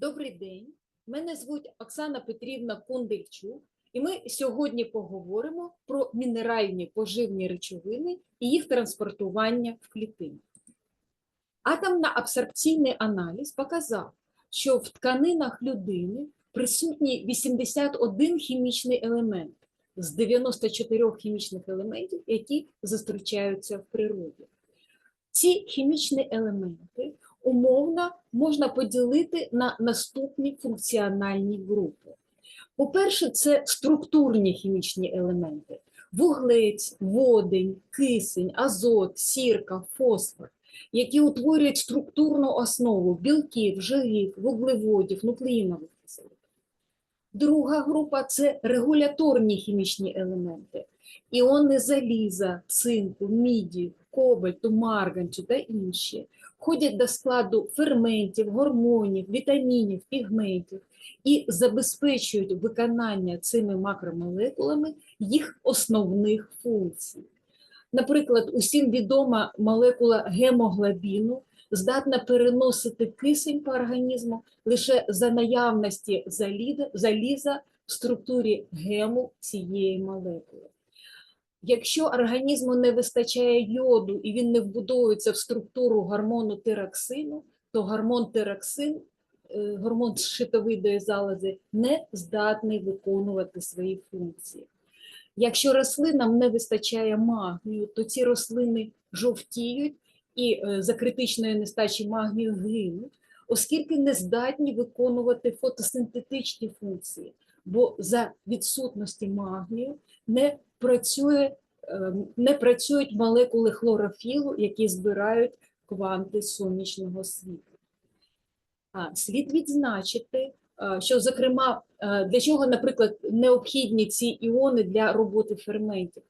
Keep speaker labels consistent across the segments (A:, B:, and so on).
A: Добрий день. Мене звуть Оксана Петрівна Кондельчук, і ми сьогодні поговоримо про мінеральні поживні речовини і їх транспортування в клітині. Атомно-абсорбційний аналіз показав, що в тканинах людини присутній 81 хімічний елемент з 94 хімічних елементів, які зустрічаються в природі. Ці хімічні елементи умовно можна поділити на наступні функціональні групи. По-перше, це структурні хімічні елементи: вуглець, водень, кисень, азот, сірка, фосфор, які утворюють структурну основу білків, жирів, вуглеводів, нуклеїнових кислот. Друга група це регуляторні хімічні елементи: іони заліза, цинку, міді, кобальту, марганцю та інші входять до складу ферментів, гормонів, вітамінів, пігментів і забезпечують виконання цими макромолекулами їх основних функцій. Наприклад, усім відома молекула гемоглобіну здатна переносити кисень по організму лише за наявності заліза, в структурі гему цієї молекули. Якщо організму не вистачає йоду і він не вбудовується в структуру гормону тироксину, то гормон тироксин, е, гормон щитовидної залози, не здатний виконувати свої функції. Якщо рослинам не вистачає магнію, то ці рослини жовтіють і е, за критичної нестачі магнію гинуть, оскільки не здатні виконувати фотосинтетичні функції, бо за відсутності магнію не працює, е, не працюють молекули хлорофілу, які збирають кванти сонячного світла. А, Слід відзначити, е, що, зокрема, е, для чого, наприклад, необхідні ці іони для роботи ферментів.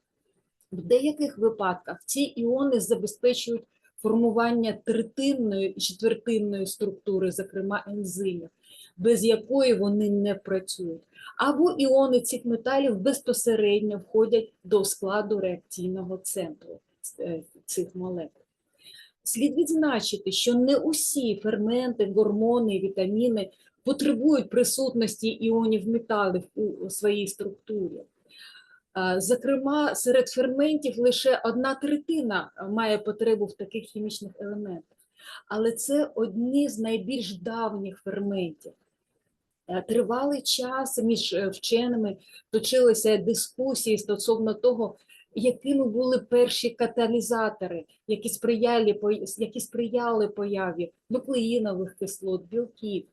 A: В деяких випадках ці іони забезпечують формування третинної і четвертинної структури, зокрема ензимів, без якої вони не працюють. Або іони цих металів безпосередньо входять до складу реакційного центру е, цих молекул. Слід відзначити, що не усі ферменти, гормони, вітаміни потребують присутності іонів металів у своїй структурі. А, Зокрема, серед ферментів лише одна третина має потребу в таких хімічних елементах, але це одні з найбільш давніх ферментів. Е, Тривалий час між е, вченими точилися дискусії стосовно того, якими були перші каталізатори, які сприяли, які сприяли появі нуклеїнових кислот, білків.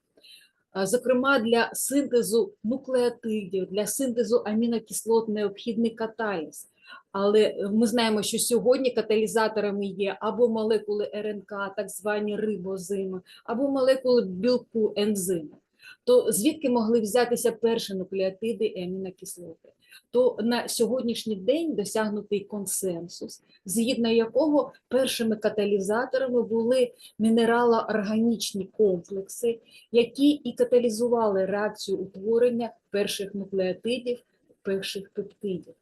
A: Зокрема, для синтезу нуклеотидів, для синтезу амінокислот необхідний каталіз. Але ми знаємо, що сьогодні каталізаторами є або молекули РНК, так звані рибозими, або молекули білку ензими. То звідки могли взятися перші нуклеотиди і амінокислоти? То на сьогоднішній день досягнутий консенсус, згідно якого першими каталізаторами були мінерало-органічні комплекси, які і каталізували реакцію утворення перших нуклеотидів, перших пептидів.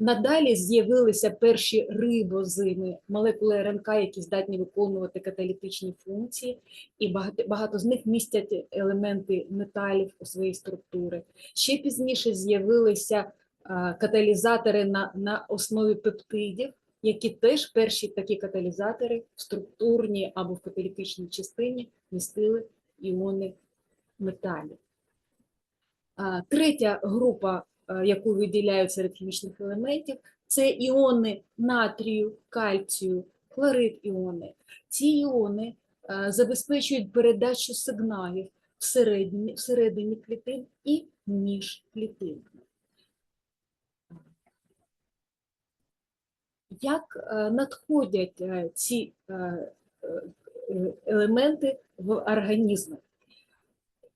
A: Надалі з'явилися перші рибозими, молекули РНК, які здатні виконувати каталітичні функції, і багато, багато з них містять елементи металів у своїй структурі. Ще пізніше з'явилися каталізатори на, на основі пептидів, які теж перші такі каталізатори в структурній або в каталітичній частині містили іони металів. Третя група, яку виділяють серед хімічних елементів, це іони натрію, кальцію, хлорид іони. Ці іони е, забезпечують передачу сигналів всередині, всередині клітин і між клітинами. Як е, надходять е, ці е, е, е, елементи в організми?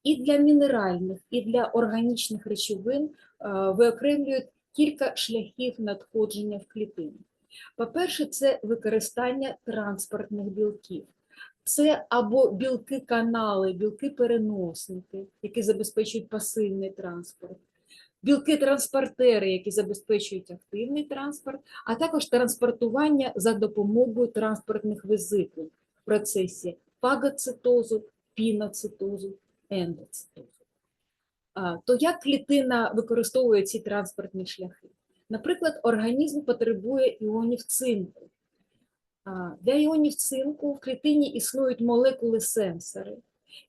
A: І для мінеральних, і для органічних речовин е, виокремлюють кілька шляхів надходження в клітину. По-перше, це використання транспортних білків. Це або білки-канали, білки-переносники, які забезпечують пасивний транспорт, білки-транспортери, які забезпечують активний транспорт, а також транспортування за допомогою транспортних везикул в процесі фагоцитозу, піноцитозу ендоцитозу. То як клітина використовує ці транспортні шляхи? Наприклад, організм потребує іонів цинку. Для іонів цинку в клітині існують молекули-сенсори,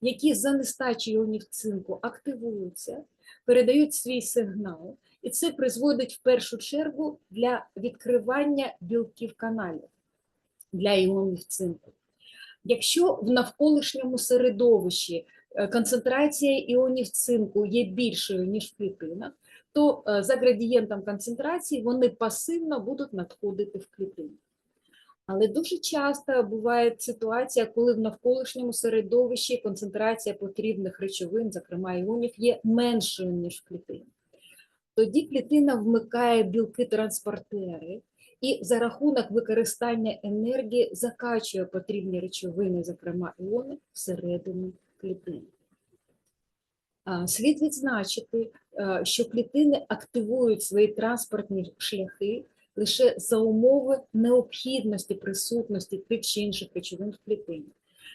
A: які за нестачі іонів цинку активуються, передають свій сигнал, і це призводить в першу чергу для відкривання білків каналів для іонів цинку. Якщо в навколишньому середовищі концентрація іонів цинку є більшою, ніж в клітинах, то е, за градієнтом концентрації вони пасивно будуть надходити в клітину. Але дуже часто буває ситуація, коли в навколишньому середовищі концентрація потрібних речовин, зокрема іонів, є меншою, ніж в клітині. Тоді клітина вмикає білки-транспортери і за рахунок використання енергії закачує потрібні речовини, зокрема іони, всередину клітини. А, Слід відзначити, е, що клітини активують свої транспортні шляхи лише за умови необхідності присутності тих чи інших речовин в клітині.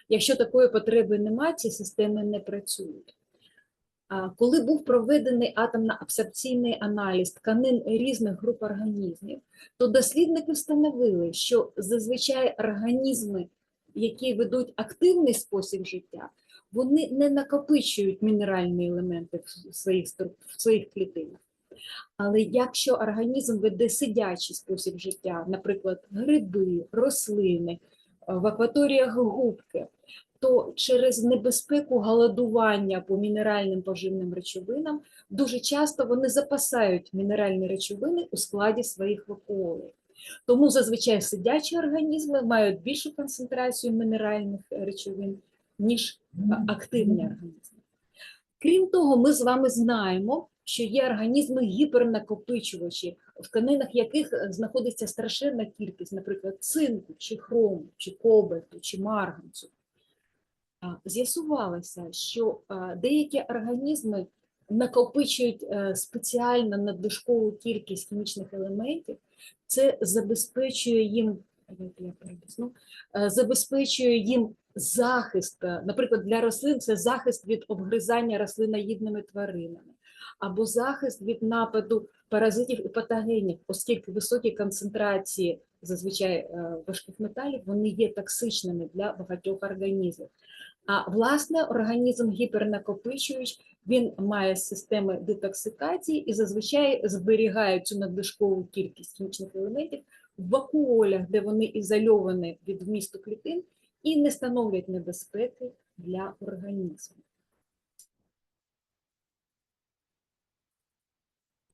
A: Якщо такої потреби немає, ці системи не працюють. Коли був проведений атомно-абсорбційний аналіз тканин різних груп організмів, то дослідники встановили, що зазвичай організми, які ведуть активний спосіб життя, вони не накопичують мінеральні елементи в своїх, в своїх клітинах. Але якщо організм веде сидячий спосіб життя, наприклад, гриби, рослини, е, в акваторіях губки, то через небезпеку голодування по мінеральним поживним речовинам дуже часто вони запасають мінеральні речовини у складі своїх вакуолей. Тому зазвичай сидячі організми мають більшу концентрацію мінеральних речовин, ніж е, активні організми. Крім того, ми з вами знаємо, що є організми гіпернакопичувачі, в тканинах яких е, знаходиться страшенна кількість, наприклад, цинку, чи хрому, чи кобальту, чи марганцю. З'ясувалося, що деякі організми накопичують е, спеціально надлишкову кількість хімічних елементів, це забезпечує їм, е, забезпечує їм захист, е, наприклад, для рослин це захист від обгризання рослиноїдними тваринами, або захист від нападу паразитів і патогенів, оскільки високі концентрації зазвичай е, важких металів вони є токсичними для багатьох організмів. А власне організм гіпернакопичуючий, він має системи детоксикації і зазвичай зберігає цю надлишкову кількість хімічних елементів в вакуолях, де вони ізольовані від вмісту клітин і не становлять небезпеки для організму.